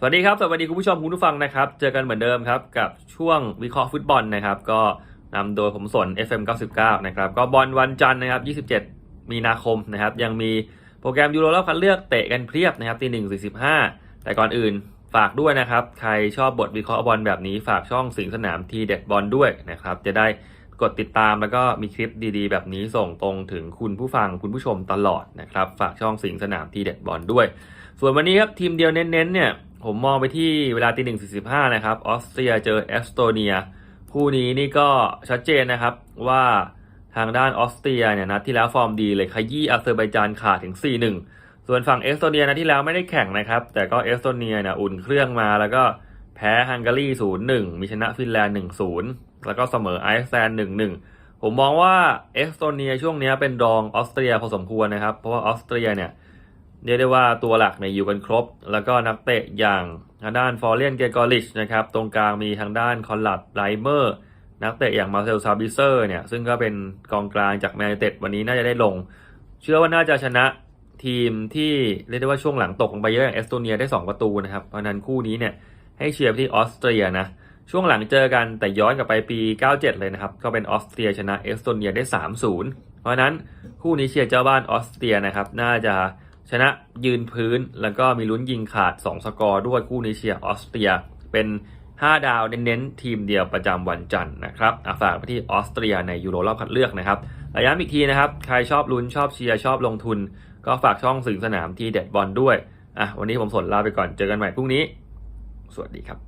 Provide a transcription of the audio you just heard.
สวัสดีครับ สวัสดีคุณผู้ชมคุณผู้ฟังนะครับ เจอกันเหมือนเดิมครับ กับช่วงวิเคราะห์ฟุตบอลนะครับ ก็นำโดยผมสน FM 99นะครับ ก็บอลวันจันทร์นะครับ 27 มีนาคมนะครับ ยังมีโปรแกรมยูโรรอบคัดเลือกเตะกันเพียบนะครับตีหนึ่งสี่สิบห้าแต่ก่อนอื่นฝากด้วยนะครับ ใครชอบบทวิเคราะห์บอลแบบนี้ฝากช่องสิงสนามทีเด็ดบอลด้วยนะครับ จะได้กดติดตามแล้วก็มีคลิปดีๆ แบบนี้ส่งตรงถึงคุณผู้ฟังคุณผู้ชมตลอดนะครับ ฝากช่องสิงสนามทีเด็ดบอลด้วย ส่วนวันนี้ครับทีมเดียวเน้นๆเนี่ย ผมมองไปที่เวลาตีหนึ่งสี่สิบห้านะครับออสเตรียเจอเอสโตเนียคู่นี้นี่ก็ชัดเจนนะครับว่าทางด้านออสเตรียเนี่ยนัดที่แล้วฟอร์มดีเลยขยี้อาเซอร์ไบจานขาดถึง 4-1 ส่วนฝั่งเอสโตเนียนัดที่แล้วไม่ได้แข่งนะครับ แต่ก็เอสโตเนียเนี่ยอุ่นเครื่องมาแล้วก็แพ้ฮังการี 0-1 มีชนะฟินแลนด์ 1-0 แล้วก็เสมอไอซ์แลนด์ 1-1 ผมมองว่าเอสโตเนียช่วงนี้เป็นรองออสเตรียพอสมควรนะครับ เพราะว่าออสเตรียเนี่ย เรียกได้ว่าตัวหลักเนี่ยอยู่กันครบ แล้วก็นักเตะอย่างทางด้านฟอร์เรียนเกกอริชนะครับ ตรงกลางมีทางด้านคอนลัดไลเมอร์ นักเตะอย่างมาเซลซาบิเซอร์เนี่ย ซึ่งก็เป็นกองกลางจากแมนยูเต็ดวันนี้น่าจะได้ลง เชื่อว่าน่าจะชนะทีมที่เรียกได้ว่าช่วงหลังตกลงไปเยอะอย่างเอสโตเนียได้ 2 ประตูนะครับ เพราะนั้นคู่นี้เนี่ยให้เชียร์ที่ออสเตรียนะ ช่วงหลังเจอกันแต่ย้อนกลับไปปี 97 เลยนะครับ ก็เป็นออสเตรียชนะเอสโตเนียได้ 3-0 เพราะนั้นคู่นี้เชียร์เจ้าบ้านออสเตรียนะครับ น่าจะ ชนะยืนพื้นแล้วก็มีลุ้นยิงขาด 2 สกอร์ด้วยคู่นี้เชียร์ออสเตรีย เป็น 5 ดาวเน้นๆทีมเดียวประจำวันจันทร์นะครับอะฝากไปที่ออสเตรียในยูโรรอบคัดเลือกนะครับระย้ำอีกทีนะครับ ใครชอบลุ้นชอบเชียร์ชอบลงทุน ก็ฝากช่องสื่อสนามทีเด็ดบอลด้วยอะวันนี้ผมสนลาไปก่อนเจอกันใหม่พรุ่งนี้ สวัสดีครับ